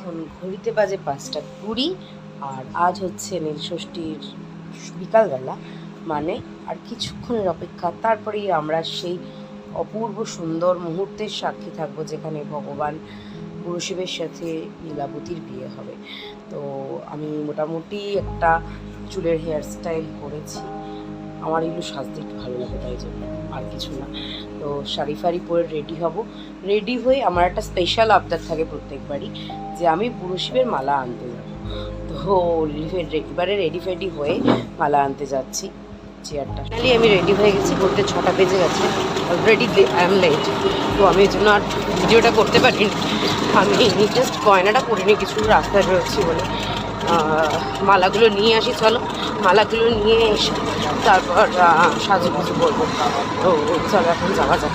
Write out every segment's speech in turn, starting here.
এখন ঘড়িতে বাজে পাঁচটা কুড়ি, আর আজ হচ্ছে নীলষষ্ঠীর বিকালবেলা মানে আর কিছুক্ষণের অপেক্ষা। তারপরেই আমরা সেই অপূর্ব সুন্দর মুহূর্তের সাক্ষী থাকব, যেখানে ভগবান গুরুশিবের সাথে লীলাবতীর বিয়ে হবে। তো আমি মোটামুটি একটা চুলের হেয়ার স্টাইল করেছি আমার এগুলো সাজতে একটু ভালো লাগে, তাই জন্য। আর কিছু না। তো শাড়ি ফাড়ি পরে রেডি হব। রেডি হয়ে আমার একটা স্পেশাল আবদার থাকে প্রত্যেকবারই, যে আমি পুরো শিবের মালা আনতে যাব। তো এবারে রেডি ফেডি হয়ে মালা আনতে যাচ্ছি চেয়ারটা ফাইনালি আমি রেডি হয়ে গেছি ঘুরতে ছটা বেজে গেছে অলরেডি আই এম লেট তো আমি এই জন্য আর ভিডিওটা করতে পারিনি। আমি জাস্ট গয়নাটা করিনি কিছু রাস্তায় বেরোচ্ছি বলে। মালাগুলো নিয়ে আসি, চলো। মালাগুলো নিয়ে এসে তারপর সাজুগুজু করব। তো চলো, এখন যাওয়া যাক।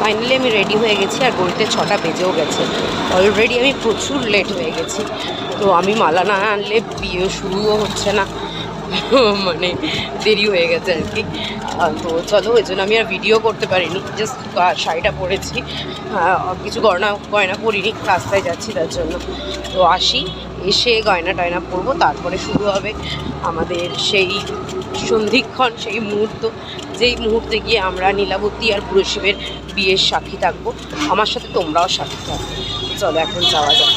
ফাইনালি আমি রেডি হয়ে গেছি, আর গড়িতে ছটা বেজেও গেছে। অলরেডি আমি প্রচুর লেট হয়ে গেছি। তো আমি মালা না আনলে বিয়ে শুরুও হচ্ছে না। মানে দেরি হয়ে গেছে আর কি। তো চলো ওই জন্য আমি আর ভিডিও করতে পারিনি। জাস্ট শাড়িটা পরেছি। কিছু গয়না গয়না পরিনি, রাস্তায় যাচ্ছি তার জন্য। তো আসি। এসে গয়না টয়না পরবো, তারপরে শুরু হবে আমাদের সেই সন্ধিক্ষণ, সেই মুহূর্ত। যেই মুহূর্তে গিয়ে আমরা নীলাবতী আর পুরশিবের বিয়ের সাক্ষী থাকব, আমার সাথে তোমরাও সাক্ষী থাকবে। চলো, এখন যাওয়া যাক।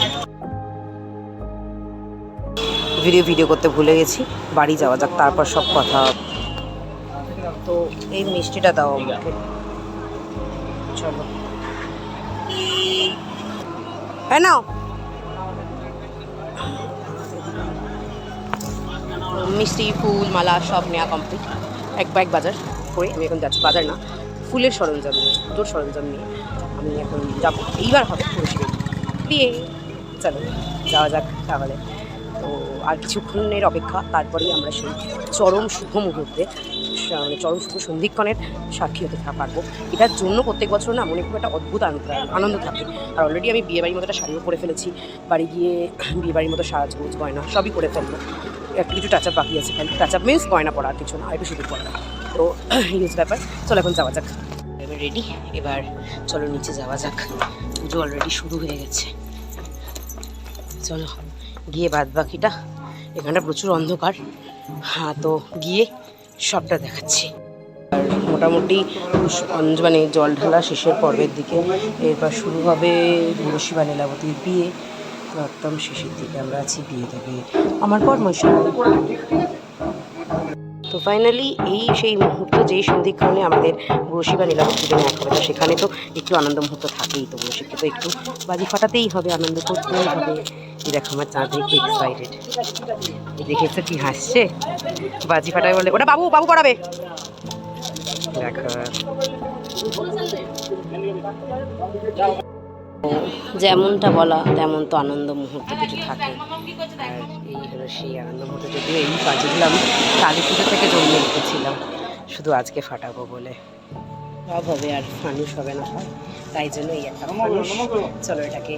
ভিডিও ভিডিও করতে ভুলে গেছি, বাড়ি যাওয়া যাক, তারপর সব কথা তো এই মিষ্টিটা দাও আমাকে। চলো। হ্যাঁ নাও। মিষ্টি ফুল, মালা সব নেওয়া কমপ্লিট এক ব্যাগ বাজার করে আমি এখন যাচ্ছি। বাজার না, ফুলের সরঞ্জাম নিয়ে, পুজোর সরঞ্জাম নিয়ে আমি এখন যাব। এইবার হবে পুরুষের বিয়ে। চলো, যাওয়া যাক তাহলে। তো আর কিছুক্ষণের অপেক্ষা, তারপরেই আমরা সেই চরম শুভ মুহূর্তে মানে চরম শুভ সন্ধিক্ষণের সাক্ষী হতে পারব। এটার জন্য প্রত্যেক বছর না মনে খুব একটা অদ্ভুত আনন্দ থাকে আর অলরেডি আমি বিয়ে বাড়ির মতো একটা শাড়িও পরে ফেলেছি। বাড়ি গিয়ে বিয়ে বাড়ির মতো সাজগোজ, গয়না সবই করে ফেলব। একটু কিছু টাচ আপ বাকি আছে টাচ আপ মিন্স গয়না পড়া কিছু না একটু শুধু পড়া তো ইউজ ব্যাপার। চলো এখন যাওয়া যাক। এবার রেডি এবার চলো নিচে যাওয়া যাক। পুজো অলরেডি শুরু হয়ে গেছে। চলো, গিয়ে বাদ বাকিটা এখানটা প্রচুর অন্ধকার। হ্যাঁ তো গিয়ে সবটা দেখাচ্ছি। আর মোটামুটি মানে জল ঢালা শেষের পর্বের দিকে। এরপর শুরু হবে গুরুশিবা লীলাবতীর বিয়ে। একদম শেষের দিকে আমরা আছি বিয়ে দেবে আমার পর মশাই তো ফাইনালি এই সেই মুহূর্ত, যেই সন্ধিক্ষণে আমাদের গুরুশিবা নীলাবতীর জন্য এক হবে, তো সেখানে তো একটু আনন্দ মুহূর্ত থাকেই তো গুরুশিবকে তো একটু বাজি ফাটাতেই হবে, আনন্দ করতেই হবে। এই দেখো আমার চাঁদ দেখে এক্সাইটেড দেখেছ কি হাসছে? বাজি ফাটায় বলে, ওটা বাবু বাবু করাবে দেখো। যেমনটা বলা তেমন তো আনন্দ মুহূর্ত কিছু থাকে। এই হলো সেই আনন্দ মুহূর্ত। যদিও এই বাজিগুলো আমি কালী পুজো থেকে জমিয়ে রেখেছিলাম। শুধু আজকে ফাটাবো বলে। সব হবে আর ফানুস হবে না হয় তাই জন্য এই একটা ফানুস চলো এটাকে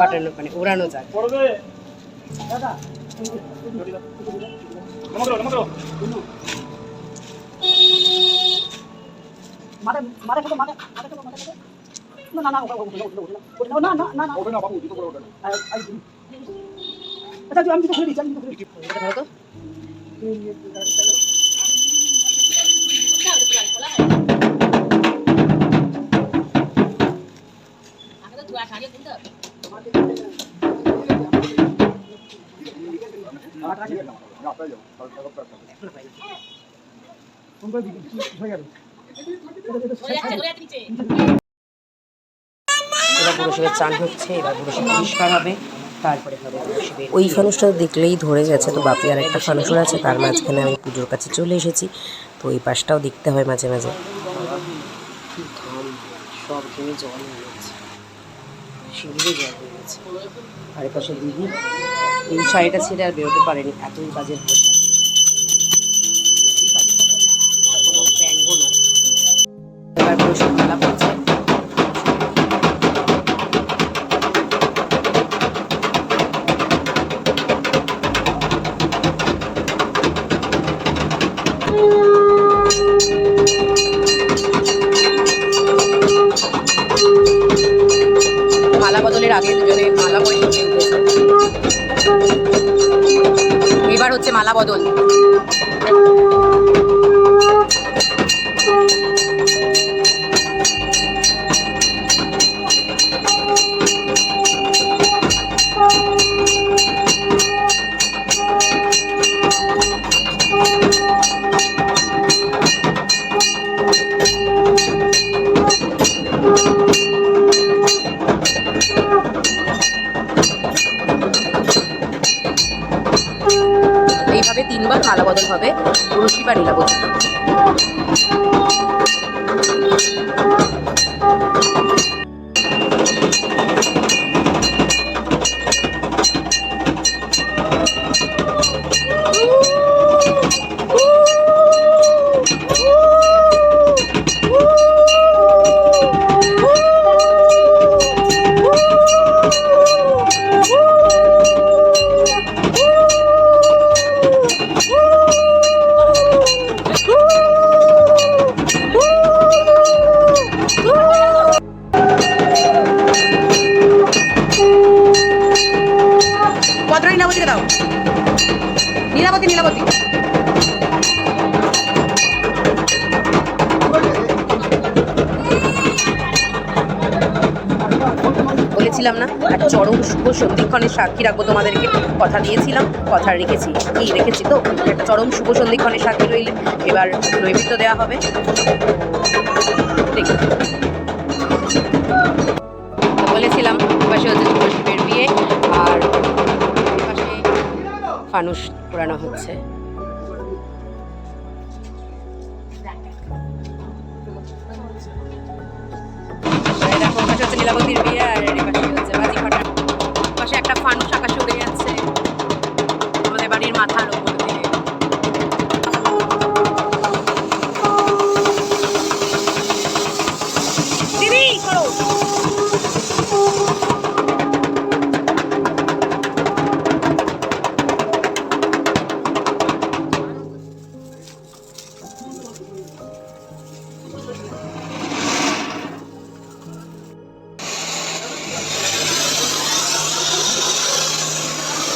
ফাটানো মানে উড়ানো যাক। এটা ধরো তো এখনও পাইনি। এবার পুরো শিবের চান হচ্ছে এবার পুরো পরিষ্কার হবে তারপরে ওই ফানুসটা দেখলেই ধরে গেছে তো বাপি আর একটা ফানুসুর আছে তার মাঝখানে আমি পুজোর কাছে চলে এসেছি তো এই পাশটাও দেখতে হয় মাঝে মাঝে। সব ঘেমে জল হয়ে গেছে শিবিরে জল হয়ে গেছে। আর পাশে দিদি এই শাড়িটা ছেড়ে আর বেরোতে পারেনি এতই কাজের কোনো ব্যাঙ্গও নয় এবার হচ্ছে মালা বদল। এইভাবে তিনবার মালা বদল হবে। রশি বা নীলাবতী নীলাবতীকে দাও। নীলাবতী নীলাবতী বলেছিলাম না, একটা চরম শুভ সন্ধিক্ষণের সাক্ষী রাখব তোমাদেরকে। কথা দিয়েছিলাম, কথা রেখেছি। কি রেখেছি তো, একটা চরম শুভ সন্ধিক্ষণের সাক্ষী রইলে এবার নৈবেদ্য দেওয়া হবে। বলেছিলাম পাশে হচ্ছে শুভশিবের বিয়ে, আর ফানুস পোড়ানো হচ্ছে। নীলাবতীর বিয়ে আর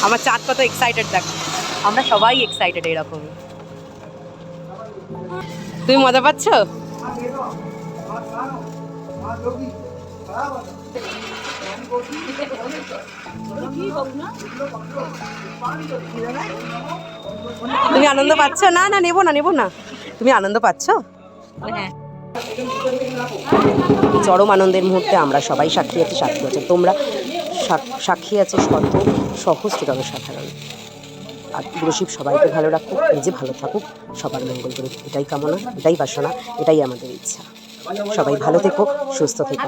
আমার চাঁদ কত এক্সাইটেড দেখ। আমরা সবাই এক্সাইটেড এরকম। তুমি মজা পাচ্ছ? তুমি আনন্দ পাচ্ছ? না না নেব না নেব না। তুমি আনন্দ পাচ্ছ? চরম আনন্দের মুহূর্তে আমরা সবাই সাক্ষী আছি সাক্ষী আছে। তোমরা সাক- সাক্ষী আছে শত সহস্রতম সাধারণ আর গুরুশিব সবাইকে ভালো রাখুক নিজে ভালো থাকুক সবার মঙ্গল করুক এটাই কামনা এটাই বাসনা এটাই আমাদের ইচ্ছা। সবাই ভালো থেকো সুস্থ থেকো।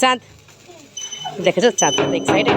চাঁদ দেখেছ? চাঁদ এক্সাইটেড